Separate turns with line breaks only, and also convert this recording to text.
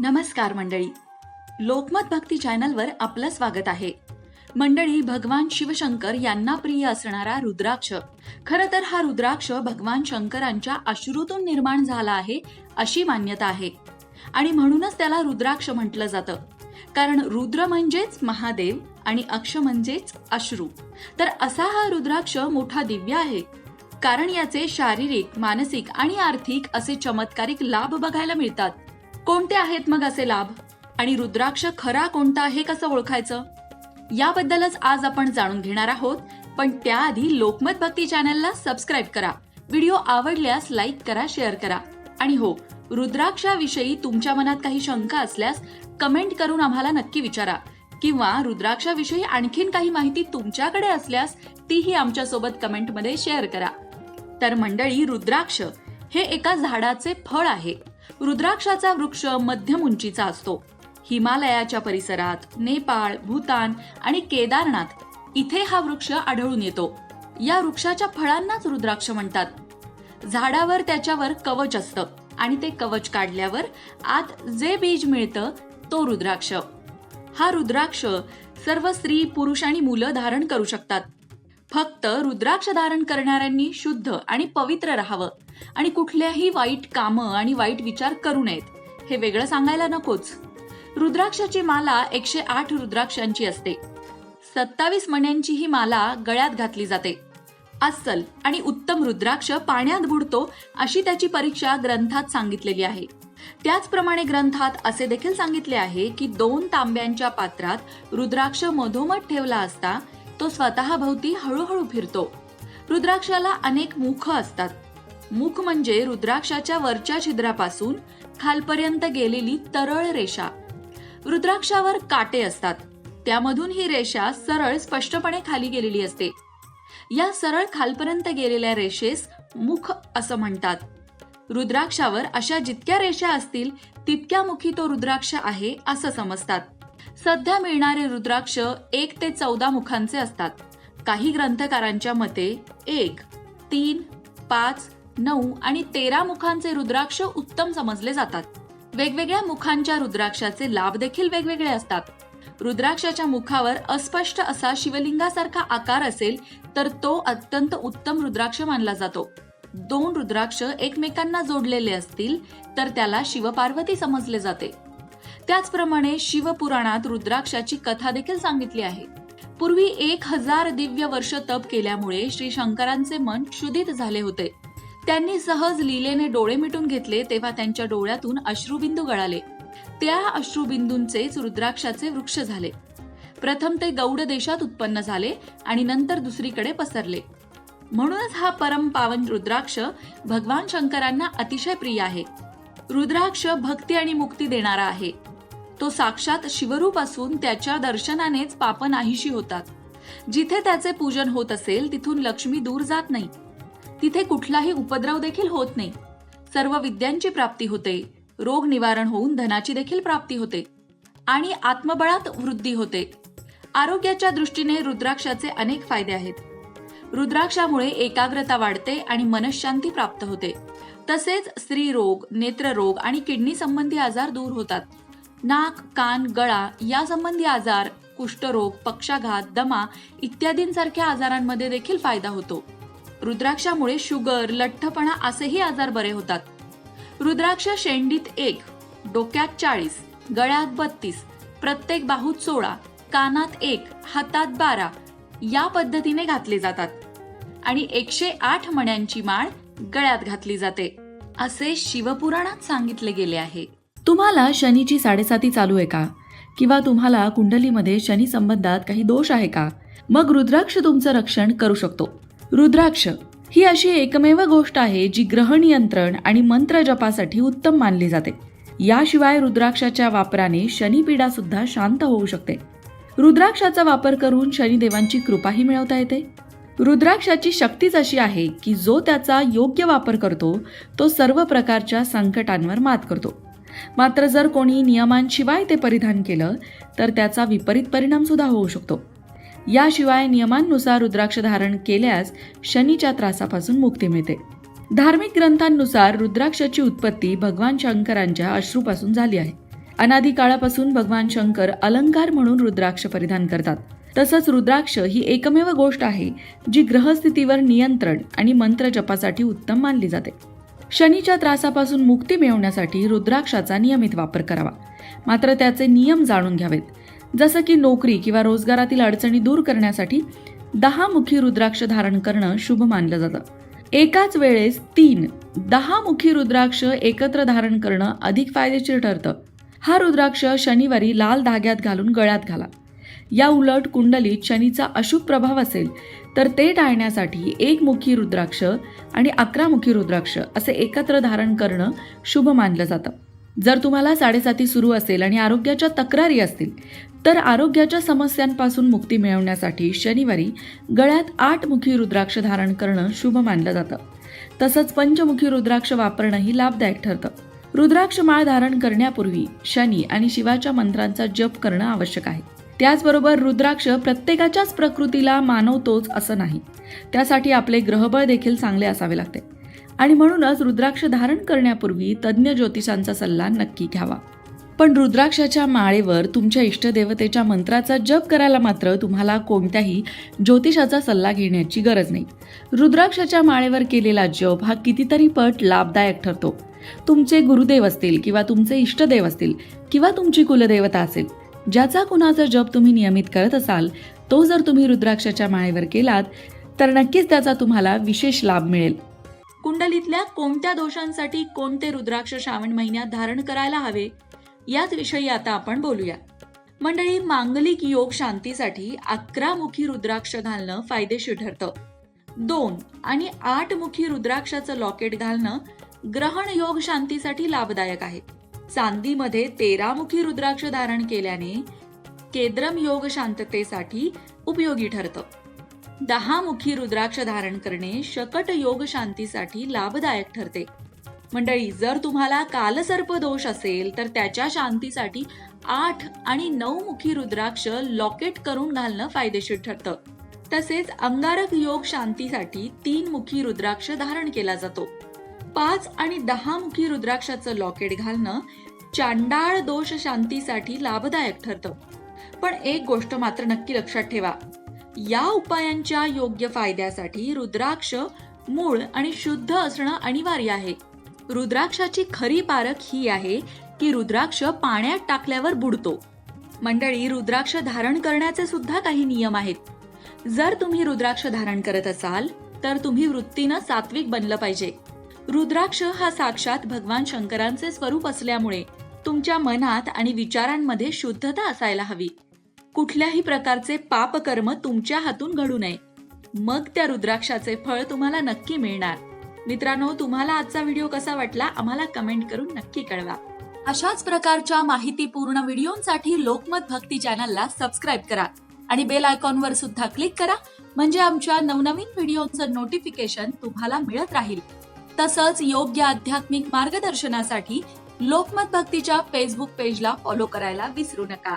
नमस्कार मंडळी. लोकमत भक्ती चॅनलवर आपलं स्वागत आहे. मंडळी भगवान शिवशंकर यांना प्रिय असणारा रुद्राक्ष. खर तर हा रुद्राक्ष भगवान शंकरांच्या अश्रूतून निर्माण झाला आहे अशी मान्यता आहे. आणि म्हणूनच त्याला रुद्राक्ष म्हटलं जातं. कारण रुद्र म्हणजेच महादेव आणि अक्ष म्हणजेच अश्रू. तर असा हा रुद्राक्ष मोठा दिव्य आहे. कारण याचे शारीरिक मानसिक आणि आर्थिक असे चमत्कारिक लाभ बघायला मिळतात. कोणते आहेत मग असे लाभ? आणि रुद्राक्ष खरा कोणता आहे कसं ओळखायचं? याबद्दलच आज आपण जाणून घेणार आहोत पण त्याआधी लोकमत भक्ती चॅनलला सबस्क्राईब करा. व्हिडिओ आवडल्यास लाईक करा शेअर करा. आणि हो रुद्राक्षाविषयी तुमच्या मनात काही शंका असल्यास कमेंट करून आम्हाला नक्की विचारा. किंवा रुद्राक्षाविषयी आणखीन काही माहिती तुमच्याकडे असल्यास तीही आमच्यासोबत कमेंटमध्ये शेअर करा. तर मंडळी रुद्राक्ष हे एका झाडाचे फळ आहे. रुद्राक्षाचा वृक्ष मध्यम उंचीचा असतो. हिमालयाच्या परिसरात नेपाळ भूतान आणि केदारनाथ इथे हा वृक्ष आढळून येतो. या वृक्षाच्या फळांनाच रुद्राक्ष म्हणतात. झाडावर त्याच्यावर कवच असतं आणि ते कवच काढल्यावर आत जे बीज मिळतं तो रुद्राक्ष. हा रुद्राक्ष सर्व स्त्री पुरुष आणि मुलं धारण करू शकतात. फक्त रुद्राक्ष धारण करणाऱ्यांनी शुद्ध आणि पवित्र राहावं. आणि कुठल्याही वाईट कामं आणि वाईट विचार करू नयेत. हे वेगळं सांगायला नकोच. रुद्राक्षाची माला एकशे आठ रुद्राक्षांची असते. सत्तावीस मण्यांची ही माला गळ्यात घातली जाते. अस्सल आणि उत्तम रुद्राक्ष पाण्यात बुडतो अशी त्याची परीक्षा ग्रंथात सांगितलेली आहे. त्याचप्रमाणे ग्रंथात असे देखील सांगितले आहे की दोन तांब्यांच्या पात्रात रुद्राक्ष मधोमध ठेवला असता तो स्वतः भोवती हळूहळू फिरतो. रुद्राक्षाला अनेक मुख असतात. मुख म्हणजे रुद्राक्षाच्या वरच्या छिद्रापासून खालपर्यंत गेलेली तरळ रेषा. रुद्राक्षावर काटे असतात. त्यामधून ही रेषा सरळ स्पष्टपणे खाली गेलेली असते. या सरळ खालपर्यंत गेलेल्या रेषेस मुख असं म्हणतात. रुद्राक्षावर अशा जितक्या रेषा असतील तितक्या मुखी तो रुद्राक्ष आहे असं समजतात. सध्या मिळणारे रुद्राक्ष एक ते चौदा मुखांचे असतात. काही ग्रंथकारांच्या मते एक तीन पाच नऊ आणि तेरा मुखांचे रुद्राक्ष उत्तम समजले जातात. वेगवेगळ्या मुखांच्या रुद्राक्षाचे लाभ देखील वेगवेगळे असतात. रुद्राक्षाच्या मुखावर अस्पष्ट असा शिवलिंगासारखा आकार असेल तर तो अत्यंत उत्तम रुद्राक्ष मानला जातो. दोन रुद्राक्ष एकमेकांना जोडलेले असतील तर त्याला शिवपार्वती समजले जाते. त्याचप्रमाणे शिवपुराणात रुद्राक्षाची कथा देखील सांगितली आहे. पूर्वी एक हजार दिव्य वर्ष तप केल्यामुळे श्री शंकरांचे मन क्षुधित झाले होते. त्यांनी सहज लीलेने डोळे मिटून घेतले तेव्हा त्यांच्या डोळ्यातून अश्रुबिंदू गळाले. त्या अश्रुबिंदूंचेच रुद्राक्षाचे वृक्ष झाले. प्रथम ते गौड देशात उत्पन्न झाले आणि नंतर दुसरीकडे पसरले. म्हणूनच हा परम पावन रुद्राक्ष भगवान शंकरांना अतिशय प्रिय आहे. रुद्राक्ष भक्ती आणि मुक्ती देणारा आहे. तो साक्षात शिवरूप असून त्याच्या दर्शनानेच पाप नाहीशी होतात. जिथे त्याचे पूजन होत असेल तिथून लक्ष्मी दूर जात नाही. तिथे कुठलाही उपद्रव देखील होत नाही. सर्व विद्यांची प्राप्ती होते. रोग निवारण होऊन धनाची देखील प्राप्ती होते. आणि आत्मबळात वृद्धी होते. आरोग्याच्या दृष्टीने रुद्राक्षाचे अनेक फायदे आहेत. रुद्राक्षामुळे एकाग्रता वाढते आणि मनशांती प्राप्त होते. तसेच स्त्रीरोग नेत्ररोग आणि किडनी संबंधी आजार दूर होतात. नाक कान गळा या संबंधी आजार कुष्ठरोग पक्षाघात दमा इत्यादींसारख्या आजारांमध्ये देखील फायदा होतो. रुद्राक्षामुळे शुगर लठ्ठपणा असेही आजार बरे होतात. रुद्राक्ष शेंडीत एक डोक्यात चाळीस गळ्यात बत्तीस प्रत्येक बाहूत सोळा कानात एक हातात बारा या पद्धतीने घातले जातात. आणि एकशे आठ मण्यांची माळ गळ्यात घातली जाते. असे शिवपुराणात सांगितले गेले आहे. तुम्हाला शनीची साडेसाती चालू आहे का? किंवा तुम्हाला कुंडलीमध्ये शनी संबंधात काही दोष आहे का? मग रुद्राक्ष तुमचं रक्षण करू शकतो. रुद्राक्ष. ही अशी एकमेव गोष्ट आहे जी ग्रहण नियंत्रण आणि मंत्र जपासाठी उत्तम मानली जाते. याशिवाय रुद्राक्षाच्या वापराने शनिपीडा सुद्धा शांत होऊ शकते. रुद्राक्षाचा वापर करून शनिदेवांची कृपाही मिळवता येते. रुद्राक्षाची शक्तीच अशी आहे की जो त्याचा योग्य वापर करतो तो सर्व प्रकारच्या संकटांवर मात करतो. मात्र जर कोणी नियमांशिवाय ते परिधान केलं तर त्याचा विपरीत परिणाम सुद्धा होऊ शकतो. याशिवाय नियमांनुसार रुद्राक्ष धारण केल्यास शनीच्या त्रासापासून मुक्ती मिळते. धार्मिक ग्रंथांनुसार रुद्राक्षाची उत्पत्ती भगवान शंकरांच्या अश्रूपासून झाली आहे. अनादी काळापासून भगवान शंकर अलंकार म्हणून रुद्राक्ष परिधान करतात. तसंच रुद्राक्ष ही एकमेव गोष्ट आहे जी ग्रहस्थितीवर नियंत्रण आणि मंत्र जपासाठी उत्तम मानली जाते. शनीच्या त्रासापासून मुक्ती मिळवण्यासाठी रुद्राक्षाचा नियमित वापर करावा. मात्र त्याचे नियम जाणून घ्यावेत. जसं की नोकरी किंवा रोजगारातील अडचणी दूर करण्यासाठी दहा मुखी रुद्राक्ष धारण करणं शुभ मानलं जातं. एकाच वेळेस तीन दहा मुखी रुद्राक्ष एकत्र धारण करणं अधिक फायदेशीर ठरतं. हा रुद्राक्ष शनिवारी लाल धाग्यात घालून गळ्यात घाला. या उलट कुंडलीत शनीचा अशुभ प्रभाव असेल तर ते टाळण्यासाठी एक मुखी रुद्राक्ष आणि अकरा मुखी रुद्राक्ष असे एकत्र धारण करणं शुभ मानलं जातं. जर तुम्हाला साडेसाती सुरू असेल आणि आरोग्याच्या तक्रारी असतील तर आरोग्याच्या समस्यांपासून मुक्ती मिळवण्यासाठी शनिवारी गळ्यात आठ मुखी रुद्राक्ष धारण करणं शुभ मानलं जातं. तसंच पंचमुखी रुद्राक्ष वापरणंही लाभदायक ठरतं. रुद्राक्ष माळ धारण करण्यापूर्वी शनी आणि शिवाच्या मंत्रांचा जप करणं आवश्यक आहे. त्याचबरोबर रुद्राक्ष प्रत्येकाच्याच प्रकृतीला मानवतोच असं नाही. त्यासाठी आपले ग्रहबळ देखील चांगले असावे लागते. आणि म्हणूनच रुद्राक्ष धारण करण्यापूर्वी तज्ज्ञ ज्योतिषांचा सल्ला नक्की घ्यावा. पण रुद्राक्षाच्या माळेवर तुमच्या इष्टदेवतेच्या मंत्राचा जप करायला मात्र तुम्हाला कोणत्याही ज्योतिषाचा सल्ला घेण्याची गरज नाही. रुद्राक्षाच्या माळेवर केलेला जप हा कितीतरी पट लाभदायक ठरतो. तुमचे गुरुदेव असतील किंवा तुमचे इष्टदेव असतील किंवा तुमची कुलदेवता असेल ज्याचा कुणाचा जप तुम्ही नियमित करत असाल तो जर तुम्ही रुद्राक्षाच्या माळेवर केलात तर नक्कीच त्याचा तुम्हाला विशेष लाभ मिळेल. कुंडलीतल्या कोणत्या दोषांसाठी कोणते रुद्राक्ष श्रावण महिन्यात धारण करायला हवे? याच विषयी आता आपण बोलूया. मंडळी मांगलिक योग शांतीसाठी अकरा मुखी रुद्राक्ष घालणं फायदेशीर ठरतं. दोन आणि आठ मुखी रुद्राक्षाचं लॉकेट घालणं ग्रहण योग शांतीसाठी लाभदायक आहे. चांदीमध्ये तेरा मुखी रुद्राक्ष धारण केल्याने केद्रम योग शांततेसाठी उपयोगी ठरतं. दहा मुखी रुद्राक्ष धारण करणे शकट योग शांतीसाठी लाभदायक ठरते. मंडळी जर तुम्हाला कालसर्प दोष असेल तर त्याच्या शांतीसाठी आठ आणि नऊ मुखी रुद्राक्ष लॉकेट करून घालणं फायदेशीर ठरतं. तसेच अंगारक योग शांतीसाठी तीन मुखी रुद्राक्ष धारण केला जातो. पाच आणि दहा मुखी रुद्राक्षाचं लॉकेट घालणं चांडाळ दोष शांतीसाठी लाभदायक ठरतं. पण एक गोष्ट मात्र नक्की लक्षात ठेवा. या उपायांच्या योग्य फायद्यासाठी रुद्राक्ष मूळ आणि शुद्ध असणं अनिवार्य आहे. रुद्राक्षाची खरी पारख ही आहे की रुद्राक्ष पाण्यात टाकल्यावर बुडतो. मंडळी रुद्राक्ष धारण करण्याचे सुद्धा काही नियम आहेत. जर तुम्ही रुद्राक्ष धारण करत असाल तर तुम्ही वृत्तीनं सात्विक बनलं पाहिजे. रुद्राक्ष हा साक्षात भगवान शंकरांचे स्वरूप असल्यामुळे तुमच्या मनात आणि विचारांमध्ये शुद्धता असायला हवी. कुठल्याही प्रकारचे पापकर्म तुमच्या हातून घडू नये. मग त्या रुद्राक्षाचे फळ तुम्हाला नक्की मिळणार. मित्रांनो तुम्हाला आजचा व्हिडिओ कसा वाटला आम्हाला कमेंट करून नक्की कळवा. अशाच प्रकारच्या माहितीपूर्ण व्हिडिओंसाठी लोकमत भक्ती चॅनलला सबस्क्राईब करा आणि बेल आयकॉनवर सुद्धा क्लिक करा म्हणजे आमच्या नवनवीन व्हिडिओचं नोटिफिकेशन तुम्हाला मिळत राहील. तसंच योग्य आध्यात्मिक मार्गदर्शनासाठी लोकमत भक्तीच्या फेसबुक पेजला फॉलो करायला विसरू नका.